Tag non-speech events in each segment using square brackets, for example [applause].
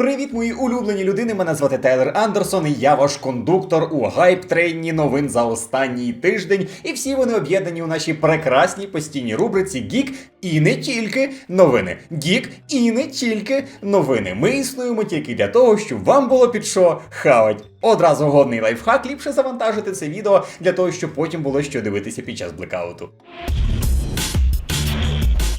Привіт, мої улюблені людини. Мене звати Тейлер Андерсон, і я ваш кондуктор у гайп трейні новин за останній тиждень. І всі вони об'єднані у нашій прекрасній постійній рубриці Гік і не тільки новини. Гік і не тільки новини. Ми існуємо тільки для того, щоб вам було під що хавать. Одразу годний лайфхак, ліпше завантажити це відео для того, щоб потім було що дивитися під час блекауту.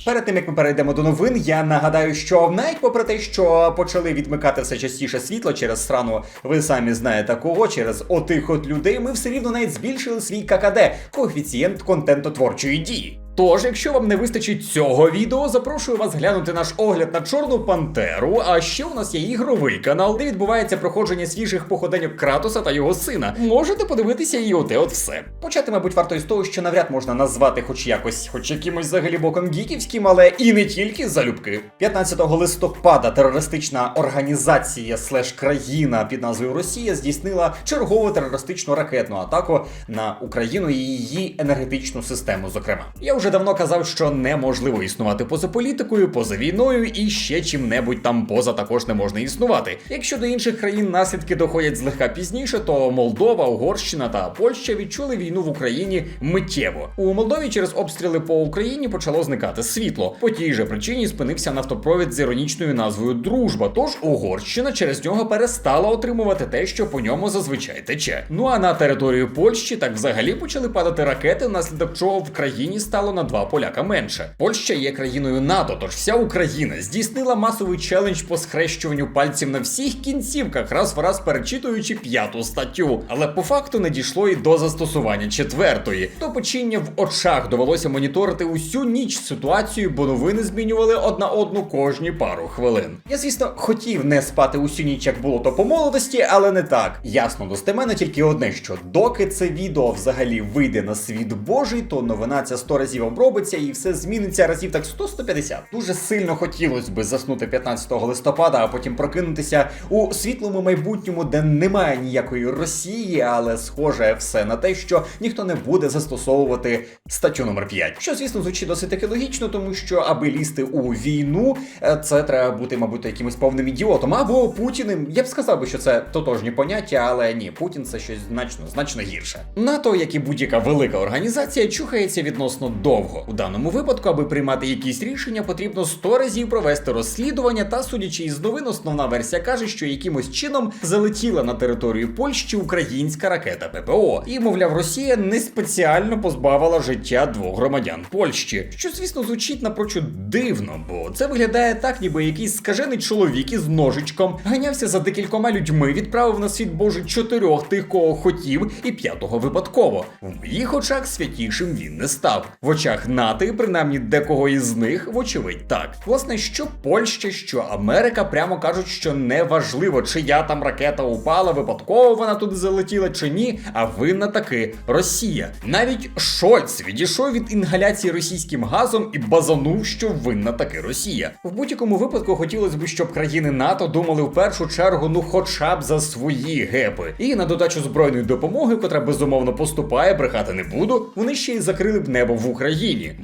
Перед тим як ми перейдемо до новин, я нагадаю, що навіть попри те, що почали відмикати все частіше світло через срану, ви самі знаєте кого, через отих от людей, ми все рівно навіть збільшили свій ККД коефіцієнт контентотворчої дії. Тож, якщо вам не вистачить цього відео, запрошую вас глянути наш огляд на Чорну Пантеру. А ще у нас є ігровий канал, де відбувається проходження свіжих походеньок Кратоса та його сина. Можете подивитися і оте от все. Почати, мабуть, варто із того, що навряд можна назвати хоч якось, хоч якимось взагалі боком гіківським, але і не тільки залюбки. 15 листопада терористична організація слеш країна під назвою Росія здійснила чергову терористичну ракетну атаку на Україну і її енергетичну систему. Зокрема, я вже давно казав, що неможливо існувати поза політикою, поза війною і ще чим-небудь там поза також не можна існувати. Якщо до інших країн наслідки доходять злегка пізніше, то Молдова, Угорщина та Польща відчули війну в Україні миттєво. У Молдові через обстріли по Україні почало зникати світло. По тій же причині спинився нафтопровід з іронічною назвою Дружба. Тож Угорщина через нього перестала отримувати те, що по ньому зазвичай тече. Ну а на територію Польщі так взагалі почали падати ракети, внаслідок чого в країні стало на два поляка менше. Польща є країною НАТО, тож вся Україна здійснила масовий челендж по схрещуванню пальців на всіх кінцівках, раз в раз перечитуючи п'яту статтю. Але по факту не дійшло і до застосування четвертої. То печіння в очах довелося моніторити усю ніч ситуацію, бо новини змінювали одна одну кожні пару хвилин. Я, звісно, хотів не спати усю ніч, як було то по молодості, але не так. Ясно достеменно тільки одне, що доки це відео взагалі вийде на світ Божий, то новина ця 100 разів обробиться і все зміниться разів так 100-150. Дуже сильно хотілося би заснути 15 листопада, а потім прокинутися у світлому майбутньому, де немає ніякої Росії, але схоже все на те, що ніхто не буде застосовувати статтю номер 5. Що, звісно, звучить досить таки логічно, тому що аби лізти у війну, е, це треба бути, мабуть, якимось повним ідіотом або путіним. Я б сказав би, що це тотожні поняття, але ні, Путін це щось значно, значно гірше. НАТО, як і будь-яка велика організація, чухається відносно довго. У даному випадку, аби приймати якісь рішення, потрібно 100 разів провести розслідування. Та судячи із новин, основна версія каже, що якимось чином залетіла на територію Польщі українська ракета ППО. І, мовляв, Росія не спеціально позбавила життя двох громадян Польщі, що, звісно, звучить напрочуд дивно, бо це виглядає так, ніби якийсь скажений чоловік із ножичком ганявся за декількома людьми, відправив на світ Божий чотирьох тих, кого хотів, і п'ятого випадково. В моїх очах святішим він не став. В очах НАТО, і принаймні декого із них, вочевидь, так. Власне, що Польща, що Америка прямо кажуть, що не важливо, чия там ракета упала, випадково вона туди залетіла чи ні, а винна таки Росія. Навіть Шольц відійшов від інгаляції російським газом і базанув, що винна таки Росія. В будь-якому випадку хотілося б, щоб країни НАТО думали в першу чергу, ну хоча б за свої гепи. І на додачу збройної допомоги, котра безумовно поступає, брехати не буду. Вони ще й закрили б небо в Україні.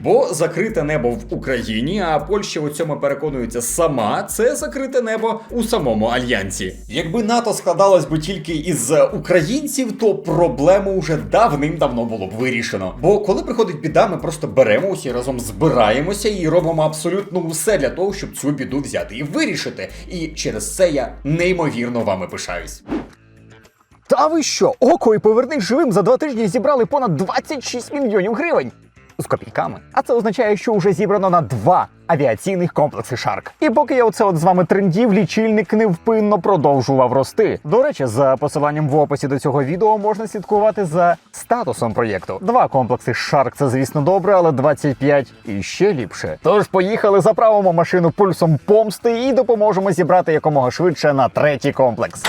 Бо закрите небо в Україні, а Польща у цьому переконується сама, це закрите небо у самому альянсі. Якби НАТО складалось би тільки із українців, то проблему вже давним-давно було б вирішено. Бо коли приходить біда, ми просто беремо усі разом збираємося і робимо абсолютно усе для того, щоб цю біду взяти і вирішити. І через це я неймовірно вами пишаюсь. Та ви що? Око і повернись живим за два тижні зібрали понад 26 мільйонів гривень. З копійками. А це означає, що вже зібрано на два авіаційних комплекси Шарк. І поки я оце от з вами трендів, лічильник невпинно продовжував рости. До речі, за посиланням в описі до цього відео можна слідкувати за статусом проєкту. Два комплекси Шарк це, звісно, добре, але 25 і ще ліпше. Тож поїхали, заправимо машину пульсом помсти і допоможемо зібрати якомога швидше на третій комплекс.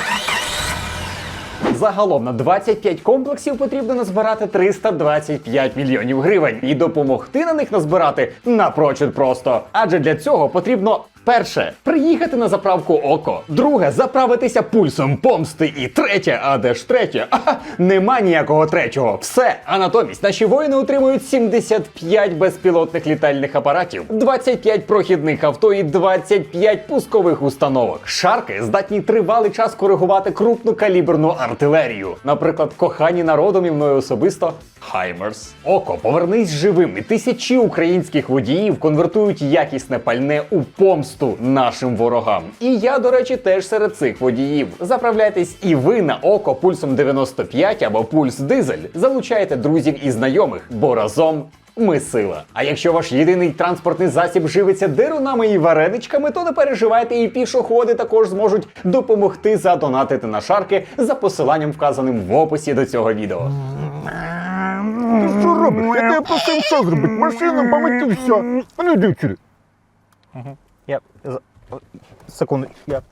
Загалом на 25 комплексів потрібно назбирати 325 мільйонів гривень. І допомогти на них назбирати напрочуд просто. Адже для цього потрібно Перше приїхати на заправку око. Друге заправитися пульсом помсти. І третє, а де ж третє? [laughs] Ага, нема ніякого третього. Все. А натомість наші воїни отримують 75 безпілотних літальних апаратів, 25 прохідних авто і 25 пускових установок. Шарки здатні тривалий час коригувати крупнокаліберну артилерію. Наприклад, кохані народом і мною особисто Хаймерс. Око, повернись живим, і тисячі українських водіїв конвертують якісне пальне у помсту нашим ворогам. І я, до речі, теж серед цих водіїв. Заправляйтесь і ви на око пульсом 95 або пульс дизель. Залучайте друзів і знайомих, бо разом. Ми сила. А якщо ваш єдиний транспортний засіб живиться дерунами і вареничками, то не переживайте, і пішоходи також зможуть допомогти задонатити на шарки за посиланням, вказаним в описі до цього відео. Ти що робиш? Я тебе просив що зробити? Машину помити все. А ну йди сюди. Я секунду. Я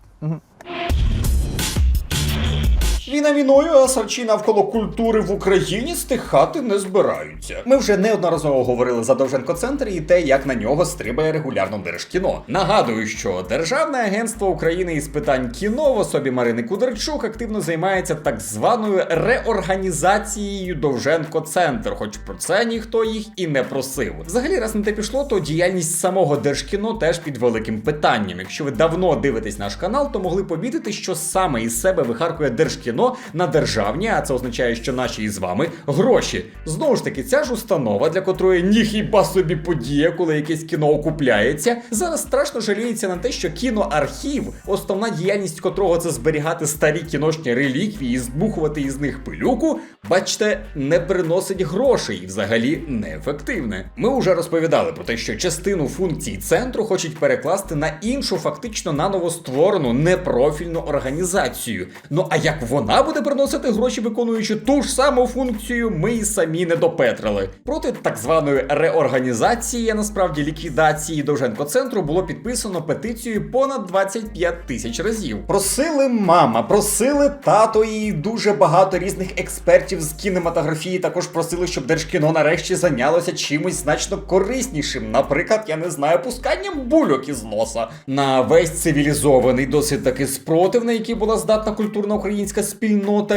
Війна війною, сарчі навколо культури в Україні стихати не збираються. Ми вже неодноразово говорили за Довженко Центр і те, як на нього стрибає регулярно Держкіно. Нагадую, що Державне агентство України із питань кіно в особі Марини Кудерчук активно займається так званою реорганізацією Довженко Центр, хоч про це ніхто їх і не просив. Взагалі, раз на те пішло, то діяльність самого Держкіно теж під великим питанням. Якщо ви давно дивитесь наш канал, то могли помітити, що саме із себе вихаркує Держкіно на державні, а це означає, що наші із вами гроші. Знову ж таки, ця ж установа, для котрої ні хіба собі подія, коли якесь кіно окупляється, зараз страшно жаліється на те, що кіноархів, основна діяльність котрого це зберігати старі кіношні реліквії і збухувати із них пилюку, бачите, не приносить грошей і взагалі неефективне. Ми вже розповідали про те, що частину функцій центру хочуть перекласти на іншу, фактично наново створену непрофільну організацію. Ну а як вона буде приносити гроші, виконуючи ту ж саму функцію, ми і самі не допетрили. Проти так званої реорганізації, а насправді ліквідації Довженко центру було підписано петицію понад 25 тисяч разів. Просили мама, просили тато і дуже багато різних експертів з кінематографії. Також просили, щоб Держкіно нарешті зайнялося чимось значно кориснішим. Наприклад, я не знаю, пусканням бульок із носа. На весь цивілізований, досить таки спротив, на який була здатна культурна українська спільнота.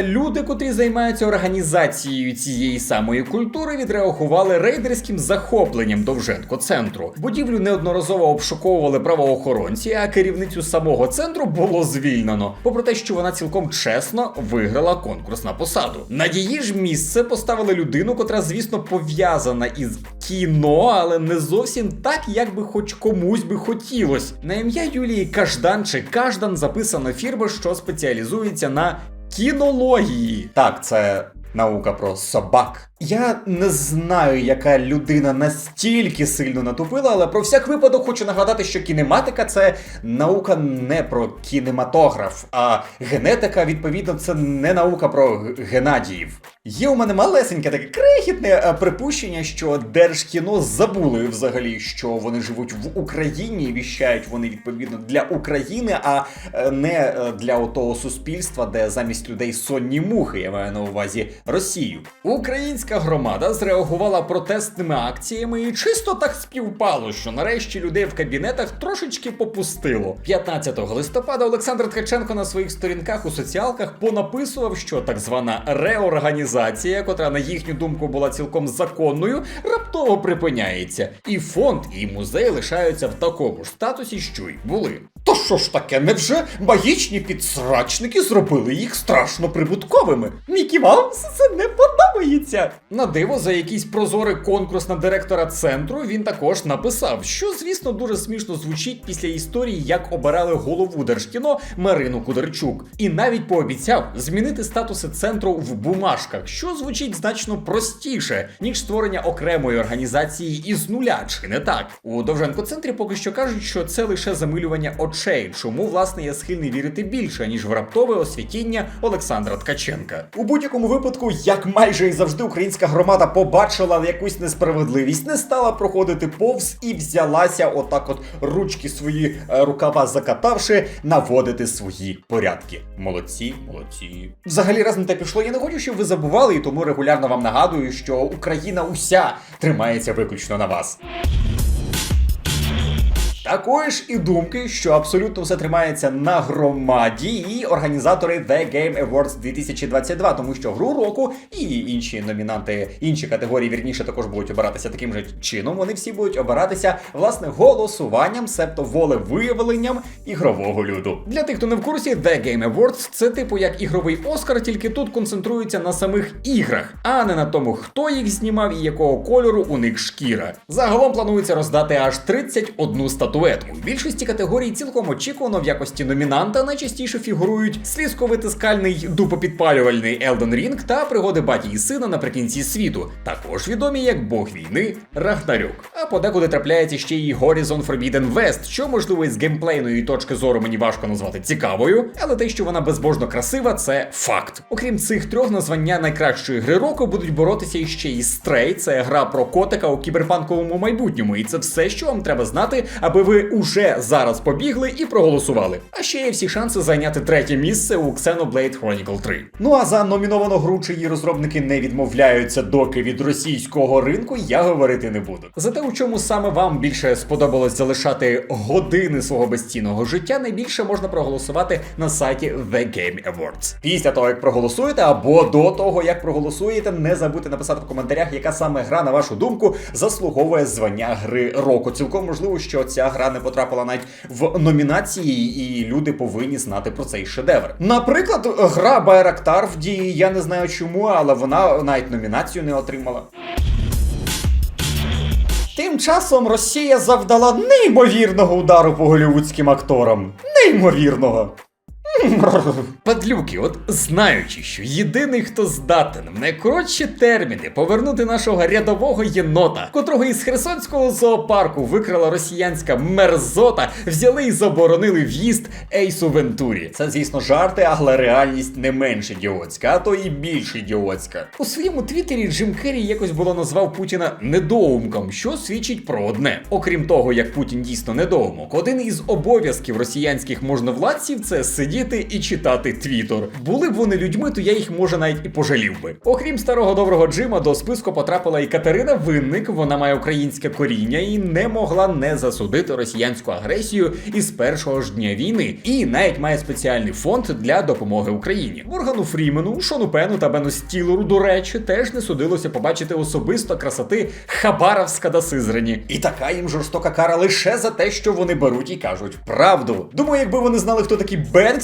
Люди, котрі займаються організацією цієї самої культури, відреагували рейдерським захопленням Довженко центру. Будівлю неодноразово обшуковували правоохоронці, а керівницю самого центру було звільнено. Попри те, що вона цілком чесно виграла конкурс на посаду. На її ж місце поставили людину, котра, звісно, пов'язана із кіно, але не зовсім так, як би хоч комусь би хотілось. На ім'я Юлії Каждан чи Каждан записана фірма, що спеціалізується на кінології. Так, це наука про собак. Я не знаю, яка людина настільки сильно натупила, але про всяк випадок хочу нагадати, що кінематика це наука не про кінематограф, а генетика, відповідно, це не наука про г- Геннадіїв. Є у мене малесеньке таке крихітне е, припущення, що Держкіно забули взагалі, що вони живуть в Україні, і віщають вони відповідно для України, а е, не е, для того суспільства, де замість людей сонні мухи, я маю на увазі Росію. Українська громада зреагувала протестними акціями і чисто так співпало, що нарешті людей в кабінетах трошечки попустило. 15 листопада Олександр Ткаченко на своїх сторінках у соціалках понаписував, що так звана реорганізація, котра на їхню думку була цілком законною, раптово припиняється. І фонд, і музей лишаються в такому ж статусі, що й були. То що ж таке, невже магічні підсрачники зробили їх страшно прибутковими? Мікі Маус це не подобається. На диво, за якийсь прозорий конкурс на директора центру він також написав, що, звісно, дуже смішно звучить після історії, як обирали голову Держкіно Марину Кудерчук, і навіть пообіцяв змінити статуси центру в бумажках, що звучить значно простіше, ніж створення окремої організації із нуля, чи не так? У Довженко центрі поки що кажуть, що це лише замилювання очей, чому власне я схильний вірити більше, ніж в раптове освітіння Олександра Ткаченка. У будь-якому випадку, як майже і завжди, українська громада побачила якусь несправедливість, не стала проходити повз і взялася отак, от ручки свої е, рукава закатавши, наводити свої порядки. Молодці, молодці. Взагалі раз на те пішло. Я не хочу, щоб ви забували, і тому регулярно вам нагадую, що Україна уся тримається виключно на вас. Такої ж і думки, що абсолютно все тримається на громаді, і організатори The Game Awards 2022, тому що гру року і інші номінанти, інші категорії, вірніше, також будуть обиратися таким же чином. Вони всі будуть обиратися власне голосуванням, себто волевиявленням ігрового люду. Для тих, хто не в курсі, The Game Awards це типу як ігровий Оскар, тільки тут концентрується на самих іграх, а не на тому, хто їх знімав і якого кольору у них шкіра. Загалом планується роздати аж 31 статуетку. В більшості категорій цілком очікувано в якості номінанта найчастіше фігурують слізковитискальний дупопідпалювальний Elden Ring та пригоди баті і сина наприкінці світу, також відомі як Бог війни Рагнарюк. А подекуди трапляється ще й Horizon Forbidden West, що можливо із геймплейної точки зору мені важко назвати цікавою, але те, що вона безбожно красива, це факт. Окрім цих трьох, на звання найкращої гри року будуть боротися іще і Stray, це гра про котика у кіберпанковому майбутньому, і це все, що вам треба знати, аби ви уже зараз побігли і проголосували. А ще є всі шанси зайняти третє місце у Xenoblade Chronicle 3. Ну а за номіновану гру, чиї розробники не відмовляються доки від російського ринку, я говорити не буду. Зате у чому саме вам більше сподобалось залишати години свого безцінного життя, найбільше можна проголосувати на сайті The Game Awards. Після того, як проголосуєте, або до того, як проголосуєте, не забудьте написати в коментарях, яка саме гра, на вашу думку, заслуговує звання гри року. Цілком можливо, що ця гра не потрапила навіть в номінації, і люди повинні знати про цей шедевр. Наприклад, гра Байрактар в дії, я не знаю чому, але вона навіть номінацію не отримала. Тим часом Росія завдала неймовірного удару по голівудським акторам. Неймовірного. [laughs] Падлюки, от знаючи, що єдиний, хто здатен в найкоротші терміни повернути нашого рядового єнота, котрого із Херсонського зоопарку викрала росіянська мерзота, взяли і заборонили в'їзд Ейсу Вентурі. Це, звісно, жарти, але реальність не менш ідіотська, а то і більш ідіотська. У своєму твіттері Джим Керрі якось було назвав Путіна недоумком, що свідчить про одне. Окрім того, як Путін дійсно недоумок, один із обов'язків росіянських можновладців це сидіти і читати твіттер. Були б вони людьми, то я їх може навіть і пожалів би. Окрім старого доброго Джима, до списку потрапила і Катерина Винник. Вона має українське коріння і не могла не засудити росіянську агресію із першого ж дня війни. І навіть має спеціальний фонд для допомоги Україні. Моргану Фрімену, Шону Пену та Бену Стілеру, до речі, теж не судилося побачити особисто красоти Хабаровська до Сизрані. І така їм жорстока кара лише за те, що вони беруть і кажуть правду. Думаю, якби вони знали, хто такий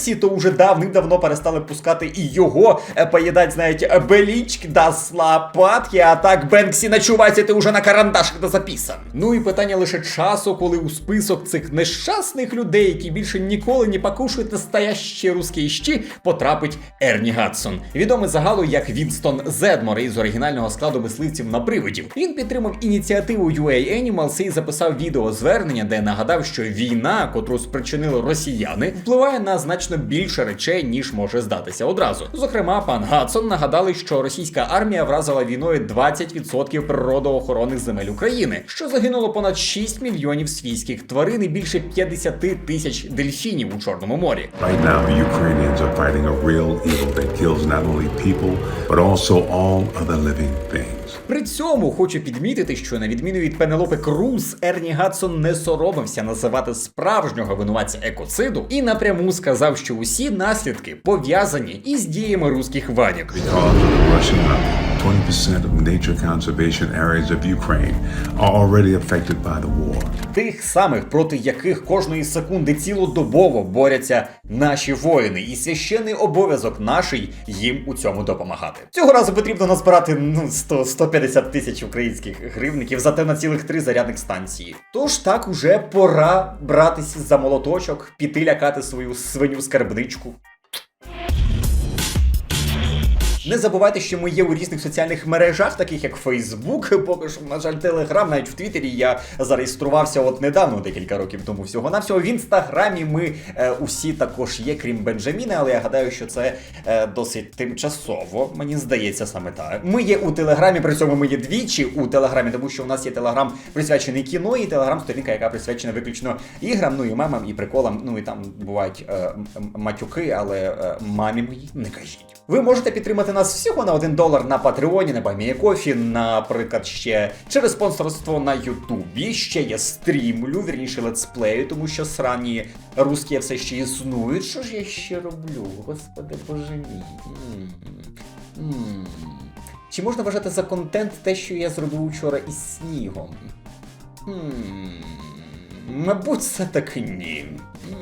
Бенксі, то вже давним-давно перестали пускати і його е, поїдать, знаєте, белічки да слопатки, а так Бенксі начувайся, ти уже на карандашах да записан. Ну і питання лише часу, коли у список цих нещасних людей, які більше ніколи не покушають настоящі русські щі, потрапить Ерні Гадсон, відомий загалу як Відстон Зедмор із оригінального складу мисливців на привидів. Він підтримав ініціативу UA Animals і записав відеозвернення, де нагадав, що війна, котру спричинили росіяни, впливає на значно більше речей, ніж може здатися одразу. Зокрема, пан Гадсон нагадали, що російська армія вразила війною 20% природоохоронних земель України, що загинуло понад 6 мільйонів свійських тварин і більше 50 тисяч дельфінів у Чорному морі. Right now, Ukrainians are people, but also all other living things. При цьому хочу підмітити, що на відміну від Пенелопи Круз, Ерні Гадсон не соромився називати справжнього винуватця екоциду і напряму сказав, що усі наслідки пов'язані із діями руських ванік. Because of the Russian army, 20% of nature conservation areas of Ukraine are already affected by the war. Тих самих, проти яких кожної секунди цілодобово борються наші воїни, і священний обов'язок наший їм у цьому допомагати. Цього разу потрібно назбирати ну 100 150 тисяч українських гривників зате на цілих три зарядних станції. Тож так уже пора братися за молоточок, піти лякати свою свиню скарбничку. Не забувайте, що ми є у різних соціальних мережах, таких як Facebook, поки що, на жаль, Telegram, навіть в Твіттері я зареєструвався от недавно, декілька років тому всього. На всього в інстаграмі ми е, усі також є, крім Бенджаміна, але я гадаю, що це е, досить тимчасово. Мені здається саме так. Ми є у Телеграмі, при цьому ми є двічі у Телеграмі, тому що у нас є Телеграм присвячений кіно, і Телеграм-сторінка, яка присвячена виключно іграм, ну і мемам, і приколам. Ну і там бувають е, матюки, але е, мамі мої не кажіть. Ви можете підтримати нас всього на 1 долар на Патреоні, на Баймієкофі, наприклад, ще через спонсорство на Ютубі. Ще я стрімлю, вірніше летсплею, тому що срані русські все ще існують. Що ж я ще роблю? Господи боже мій. М. М. Чи можна вважати за контент те, що я зробив вчора із снігом? Хм, Мабуть, все таки ні.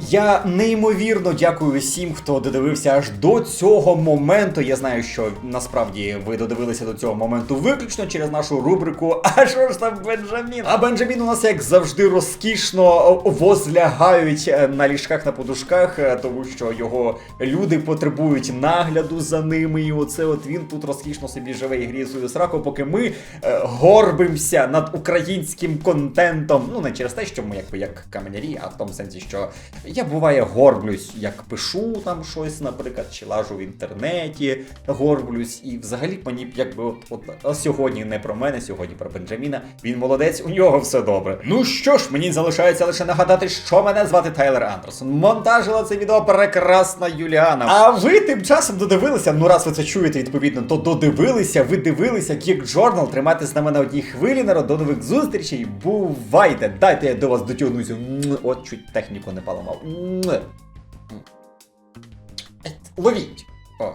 Я неймовірно дякую всім, хто додивився аж до цього моменту. Я знаю, що насправді ви додивилися до цього моменту виключно через нашу рубрику А що ж там Бенджамін? А Бенджамін у нас, як завжди, розкішно возлягають е, на ліжках на подушках, е, тому що його люди потребують нагляду за ними. І оце от він тут розкішно собі живе і гріє свою сраку, поки ми е, горбимося над українським контентом. Ну не через те, що ми якби як каменярі, а в тому сенсі, що я буває горблюсь, як пишу там щось, наприклад, чи лажу в інтернеті, горблюсь, і взагалі мені якби от, от а сьогодні не про мене, сьогодні про Бенджаміна. Він молодець, у нього все добре. Ну що ж, мені залишається лише нагадати, що мене звати Тайлер Андерсон. Монтажила це відео прекрасна Юліана. А ви тим часом додивилися. Ну раз ви це чуєте, відповідно, то додивилися, ви дивилися Geek Journal. Тримайте з нами на одній хвилі, народ. До нових зустрічей. Бувайте! Дайте я до вас дотягнуся. От чуть техніку не поламав. М. Ет, Ловіть. О.